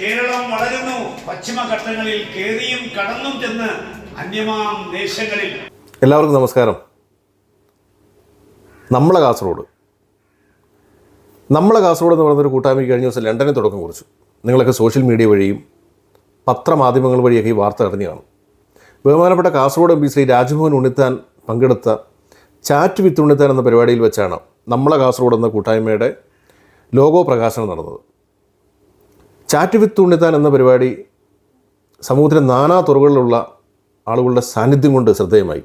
കേരളം വളരുന്നു. പശ്ചിമഘട്ടങ്ങളിൽ കേറിയും കടന്നും ചെന്ന് അന്യമാം ദേശങ്ങളിൽ. എല്ലാവർക്കും നമസ്കാരം. നമ്മളെ കാസർഗോഡ്. നമ്മളെ കാസർഗോഡ് എന്ന് പറയുന്നൊരു കൂട്ടായ്മയ്ക്ക് കഴിഞ്ഞ ദിവസം ലണ്ടനിൽ തുടക്കം കുറിച്ചു. നിങ്ങളൊക്കെ സോഷ്യൽ മീഡിയ വഴിയും പത്രമാധ്യമങ്ങൾ വഴിയൊക്കെ ഈ വാർത്ത അറിഞ്ഞു കാണും. ബഹുമാനപ്പെട്ട കാസർഗോഡ് എം പി ശ്രീ രാജ്മോഹൻ ഉണ്ണിത്താൻ പങ്കെടുത്ത ചാറ്റ് വിത്ത് ഉണ്ണിത്താൻ എന്ന പരിപാടിയിൽ വെച്ചാണ് നമ്മളെ കാസർഗോഡ് എന്ന കൂട്ടായ്മയുടെ ലോഗോ പ്രകാശനം നടന്നത്. ചാറ്റ് വിത്ത് ഉണ്ണിത്താൻ എന്ന പരിപാടി സമൂഹത്തിലെ നാനാ തുറകളിലുള്ള ആളുകളുടെ സാന്നിധ്യം കൊണ്ട് ശ്രദ്ധേയമായി.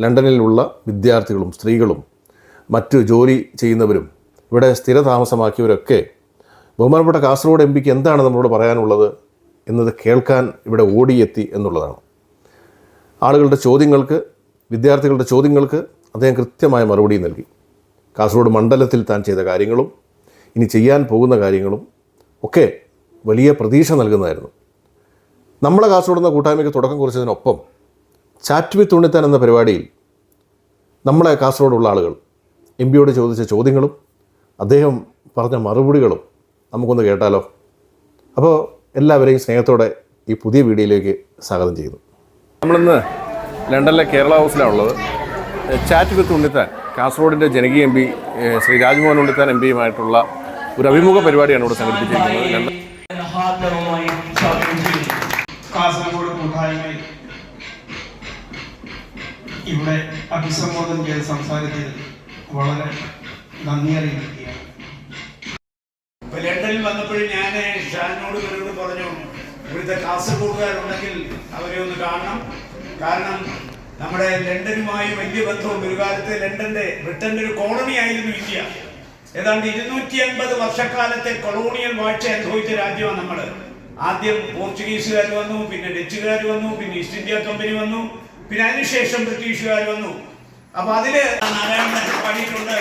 ലണ്ടനിലുള്ള വിദ്യാർത്ഥികളും സ്ത്രീകളും മറ്റ് ജോലി ചെയ്യുന്നവരും ഇവിടെ സ്ഥിരതാമസമാക്കിയവരൊക്കെ ബഹുമാനപ്പെട്ട കാസർഗോഡ് എം പിക്ക് എന്താണ് നമ്മളോട് പറയാനുള്ളത് എന്നത് കേൾക്കാൻ ഇവിടെ ഓടിയെത്തി എന്നുള്ളതാണ്. ആളുകളുടെ ചോദ്യങ്ങൾക്ക് വിദ്യാർത്ഥികളുടെ ചോദ്യങ്ങൾക്ക് അദ്ദേഹം കൃത്യമായ മറുപടി നൽകി. കാസർഗോഡ് മണ്ഡലത്തിൽ താൻ ചെയ്ത കാര്യങ്ങളും ഇനി ചെയ്യാൻ പോകുന്ന കാര്യങ്ങളും ഒക്കെ വലിയ പ്രതീക്ഷ നൽകുന്നതായിരുന്നു. നമ്മളെ കാസർഗോഡ് എന്ന കൂട്ടായ്മയ്ക്ക് തുടക്കം കുറിച്ചതിനൊപ്പം ചാറ്റ് വിത്ത് ഉണ്ണിത്താൻ എന്ന പരിപാടിയിൽ നമ്മളെ കാസർഗോഡുള്ള ആളുകൾ എം പിയോട് ചോദിച്ച ചോദ്യങ്ങളും അദ്ദേഹം പറഞ്ഞ മറുപടികളും നമുക്കൊന്ന് കേട്ടാലോ? അപ്പോൾ എല്ലാവരെയും സ്നേഹത്തോടെ ഈ പുതിയ വീഡിയോയിലേക്ക് സ്വാഗതം ചെയ്യുന്നു. നമ്മളിന്ന് ലണ്ടനിലെ കേരള ഹൗസിലാണുള്ളത്. ചാറ്റ് വിത്ത് ഉണ്ണിത്താൻ കാസർഗോഡിന്റെ ജനകീയ M P Shri Rajmohan Unnithan M പിയുമായിട്ടുള്ള ഒരു അഭിമുഖ പരിപാടിയാണ് ഇവിടെ സംഘടിപ്പിച്ചിരിക്കുന്നത്. ലണ്ടൻ സ്വാഗതം ചെയ്യുന്നു കാസർഗോഡ് കൂട്ടായ്മയിൽ ഇവിടെ അഭിസംബോധന ചെയ്ത് സംസാരിച്ചതിൽ വളരെ നന്ദി അറിയിക്കുകയാണ്. ഇപ്പൊ ലണ്ടനിൽ വന്നപ്പോഴും ഞാൻ ഷാനോട് ഇവരോട് പറഞ്ഞു ഇവിടുത്തെ കാസർഗോഡുകാരുണ്ടെങ്കിൽ അവരെ ഒന്ന് കാണണം. കാരണം നമ്മുടെ ലണ്ടനുമായി വലിയ ബന്ധവും ഒരു കാലത്ത് ലണ്ടന്റെ ബ്രിട്ടന്റെ ഒരു കോളനി ആയിരുന്നു ഇന്ത്യ. ഏതാണ്ട് ഇരുന്നൂറ്റി അൻപത് വർഷക്കാലത്തെ കൊളോണിയൽ വാഴ്ച അനുഭവിച്ച രാജ്യമാണ് നമ്മൾ ആദ്യം പോർച്ചുഗീസുകാർ വന്നു പിന്നെ ഡച്ചുകാർ വന്നു പിന്നെ ഈസ്റ്റ് ഇന്ത്യ കമ്പനി വന്നു പിന്നെ അതിനുശേഷം ബ്രിട്ടീഷുകാർ വന്നു. അപ്പൊ അതിൽ നാരായണൻ പാടിയിട്ടുണ്ട്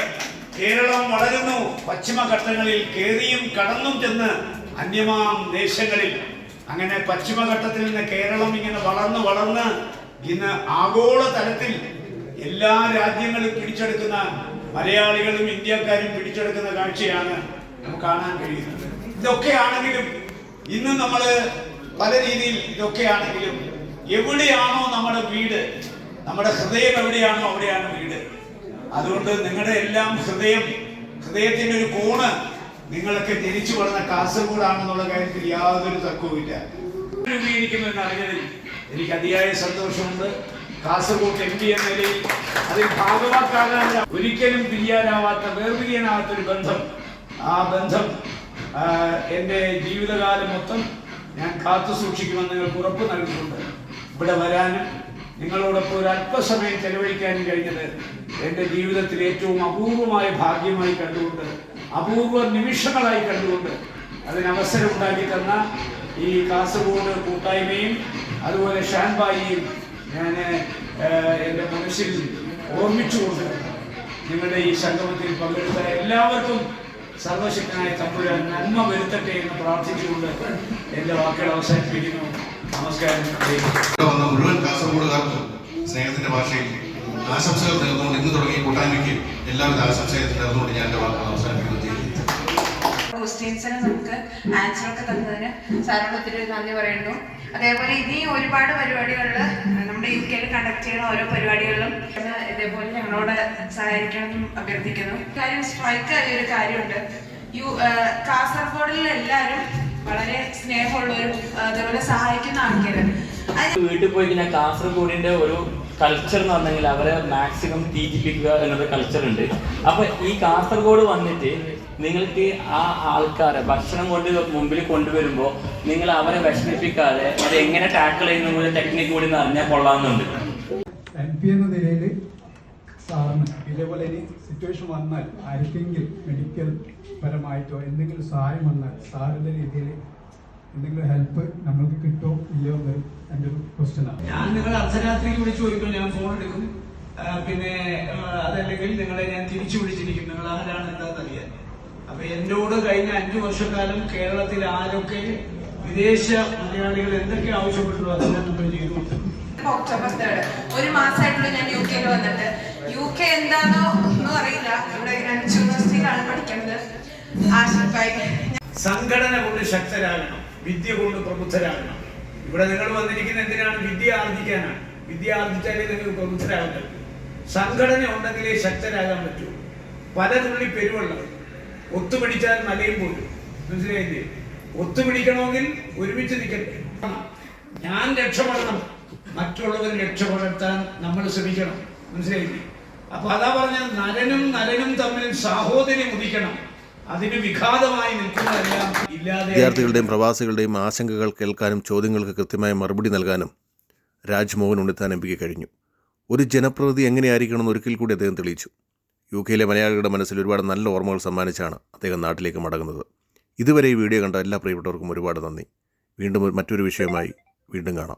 കേരളം വളരുന്നു പശ്ചിമഘട്ടങ്ങളിൽ കേറിയും കടന്നും ചെന്ന് അന്യമാം ദേശങ്ങളിൽ. അങ്ങനെ പശ്ചിമഘട്ടത്തിൽ നിന്ന് കേരളം ഇങ്ങനെ വളർന്ന് വളർന്ന് ഇന്ന് ആഗോള തലത്തിൽ എല്ലാ രാജ്യങ്ങളും പിടിച്ചെടുക്കുന്ന മലയാളികളും ഇന്ത്യക്കാരും പിടിച്ചെടുക്കുന്ന കാഴ്ചയാണ് നമുക്ക് കാണാൻ കഴിയുന്നത്. ഇതൊക്കെയാണെങ്കിലും ഇന്ന് നമ്മൾ പല രീതിയിൽ ഇതൊക്കെയാണെങ്കിലും എവിടെയാണോ നമ്മുടെ വീട് നമ്മുടെ ഹൃദയം എവിടെയാണോ അവിടെയാണ് വീട്. അതുകൊണ്ട് നിങ്ങളുടെ എല്ലാം ഹൃദയം ഹൃദയത്തിന്റെ ഒരു കോണ് നിങ്ങളൊക്കെ ജനിച്ചു വളർന്ന കാസർഗോഡാണെന്നുള്ള കാര്യത്തിൽ യാതൊരു തക്കവുമില്ല രൂപീകരിക്കുമെന്ന് അറിഞ്ഞതിൽ എനിക്ക് അതിയായ സന്തോഷമുണ്ട്. കാസർഗോഡ് എം പി എന്ന നിലയിൽ അതിൽ ഭാഗമാക്കാകാൻ ഒരിക്കലും പിരിയാനാവാത്ത വേർപിരിയാനാവാത്ത ഒരു ബന്ധം. ആ ബന്ധം എന്റെ ജീവിതകാലം മൊത്തം ഞാൻ കാത്തു സൂക്ഷിക്കുമെന്ന് നിങ്ങൾക്ക് ഉറപ്പ് നൽകിയിട്ടുണ്ട്. ഇവിടെ വരാനും നിങ്ങളോടൊപ്പം ഒരു അല്പസമയം ചെലവഴിക്കാനും കഴിഞ്ഞത് എന്റെ ജീവിതത്തിൽ ഏറ്റവും അപൂർവമായ ഭാഗ്യമായി കണ്ടുകൊണ്ട് അപൂർവ നിമിഷങ്ങളായി കണ്ടുകൊണ്ട് അതിന് അവസരം ഉണ്ടാക്കി തന്ന ഈ കാസർഗോഡ് കൂട്ടായ്മയും അതുപോലെ ഷാൻബായിയും ഞാൻ എന്റെ മനസ്സിൽ ഓർമ്മിച്ചുകൊണ്ട് നിങ്ങളുടെ ഈ സംഗമത്തിൽ പങ്കെടുത്ത എല്ലാവർക്കും സർവശക്തനായ തമ്പുരാൻ നന്മ വരുത്തട്ടെ എന്ന് പ്രാർത്ഥിച്ചുകൊണ്ട് എന്റെ വാക്കുകൾ അവസാനിപ്പിക്കുന്നു. നമസ്കാരം. മുഴുവൻ കാസർഗോഡുകാർക്കും സ്നേഹത്തിന്റെ ഭാഷയിൽ ആശംസകൾ നേർന്നുകൊണ്ട് ഇന്ന് തുടങ്ങിയ കൂട്ടായ്മയ്ക്ക് എല്ലാവിധ ആശംസകൾ നേർന്നുകൊണ്ട് ഞാൻ എന്റെ വാക്കുകൾ അവസാനിപ്പിക്കുന്നു. ക്വസ്റ്റ്യൻസിന് നമുക്ക് ആൻസർ ഒക്കെ തന്നതിന് സാറിനോട് ഒത്തിരി നന്ദി പറയുന്നു. അതേപോലെ ഇനി ഒരുപാട് പരിപാടികളിൽ നമ്മുടെ യു കെയിൽ കണ്ടക്ട് ചെയ്യുന്ന ഓരോ പരിപാടികളിലും ഇത് ഇതേപോലെ ഞങ്ങളോട് സഹായിക്കണം അഭ്യർത്ഥിക്കുന്നു. കാര്യം സ്ട്രൈക്ക് ആയ ഒരു കാര്യമുണ്ട്. യു കാസർഗോഡിൽ എല്ലാവരും വളരെ സ്നേഹമുള്ളവരും അതേപോലെ സഹായിക്കുന്ന ആൾക്കാർ വീട്ടിൽ പോയി കഴിഞ്ഞാൽ കാസർഗോഡിന്റെ ഒരു കൾച്ചർ എന്ന് പറഞ്ഞെങ്കിൽ അവരെ മാക്സിമം തീറ്റിപ്പിക്കുക എന്നൊരു കൾച്ചർ ഉണ്ട്. അപ്പൊ ഈ കാസർഗോഡ് വന്നിട്ട് നിങ്ങൾക്ക് ആ ആൾക്കാരെ ഭക്ഷണം കൊണ്ട് മുമ്പിൽ കൊണ്ടുവരുമ്പോൾ നിങ്ങൾ അവരെ വിഷമിപ്പിക്കാതെ അത് എങ്ങനെ ടാക്കിൾ ചെയ്യുന്ന ടെക്നിക്ക് കൂടി അറിഞ്ഞാൽ കൊള്ളാമെന്നുണ്ട്. എം പി എന്ന നിലയിൽ സാറിന് ഇതേപോലെ ഇനി സിറ്റുവേഷൻ വന്നാൽ ആർക്കെങ്കിലും മെഡിക്കൽ പരമായിട്ടോ എന്തെങ്കിലും സഹായം വന്നാൽ സാറിന്റെ രീതിയിൽ എന്തെങ്കിലും ഹെൽപ്പ് നമ്മൾക്ക് കിട്ടോ ഇല്ലയോ എന്നൊരു എന്റെ ഒരു ക്വസ്റ്റ്യനാണ് ഞാൻ നിങ്ങൾ അർദ്ധരാത്രിക്ക് വിളിച്ചു ചോദിക്കും ഞാൻ ഫോൺ എടുക്കും. പിന്നെ അതല്ലെങ്കിൽ നിങ്ങളെ ഞാൻ തിരിച്ചു വിളിച്ചിരിക്കും. നിങ്ങൾ ആരാണ് എന്താണെന്നറിയാൻ അപ്പൊ എന്നോട് കഴിഞ്ഞ അഞ്ചു വർഷക്കാലം കേരളത്തിൽ ആരൊക്കെ വിദേശ മലയാളികൾ എന്തൊക്കെ ആവശ്യപ്പെട്ടു അതെല്ലാം നമ്മൾ ചെയ്തു ഒക്ടോബർ തേർഡ് ഒരു മാസമായിട്ടുള്ള ഞാൻ യു കെയിൽ വന്നിട്ട്. യു കെ എന്താണോ ഒന്നും അറിയില്ല. ഇവിടെ യൂണിവേഴ്സിറ്റിയിലാണ് പഠിക്കുന്നത് ആശിഫായി സംഘടന കൊണ്ട് ശക്തരാകണം. വിദ്യ കൊണ്ട് പ്രബുദ്ധരാകണം. ഇവിടെ നിങ്ങൾ വന്നിരിക്കുന്ന എന്തിനാണ്? വിദ്യ ആർജിക്കാനാണ്. വിദ്യ ആർജിച്ചാലേ നിങ്ങൾ പ്രബുദ്ധരാകാൻ പറ്റൂ സംഘടന ഉണ്ടെങ്കിലേ ശക്തരാകാൻ പറ്റൂ. പല തുള്ളി പെരുവെള്ളം. ഒത്തുപിടിച്ചാൽ മലയും പോലും മനസ്സിലായില്ലേ? ഒത്തുപിടിക്കണമെങ്കിൽ ഒരുമിച്ച് നിൽക്കട്ടെ. ഞാൻ രക്ഷപ്പെടണം. മറ്റുള്ളവർ രക്ഷപ്പെടുത്താൻ നമ്മൾ ശ്രമിക്കണം. മനസ്സിലായില്ലേ? അപ്പൊ അതാ പറഞ്ഞ നരനും നരനും തമ്മിൽ സാഹോദര്യം ഉദിക്കണം. വിദ്യാർത്ഥികളുടെയും പ്രവാസികളുടെയും ആശങ്കകൾ കേൾക്കാനും ചോദ്യങ്ങൾക്ക് കൃത്യമായ മറുപടി നൽകാനും രാജ്മോഹൻ ഉണ്ണിത്താൻ എം പിക്ക് കഴിഞ്ഞു. ഒരു ജനപ്രതിനിധി എങ്ങനെയായിരിക്കണമെന്ന് ഒരിക്കൽ കൂടി അദ്ദേഹം തെളിയിച്ചു. യു കെയിലെ മലയാളികളുടെ മനസ്സിൽ ഒരുപാട് നല്ല ഓർമ്മകൾ സമ്മാനിച്ചാണ് അദ്ദേഹം നാട്ടിലേക്ക് മടങ്ങുന്നത്. ഇതുവരെ ഈ വീഡിയോ കണ്ട എല്ലാ പ്രിയപ്പെട്ടവർക്കും ഒരുപാട് നന്ദി. വീണ്ടും മറ്റൊരു വിഷയമായി വീണ്ടും കാണാം.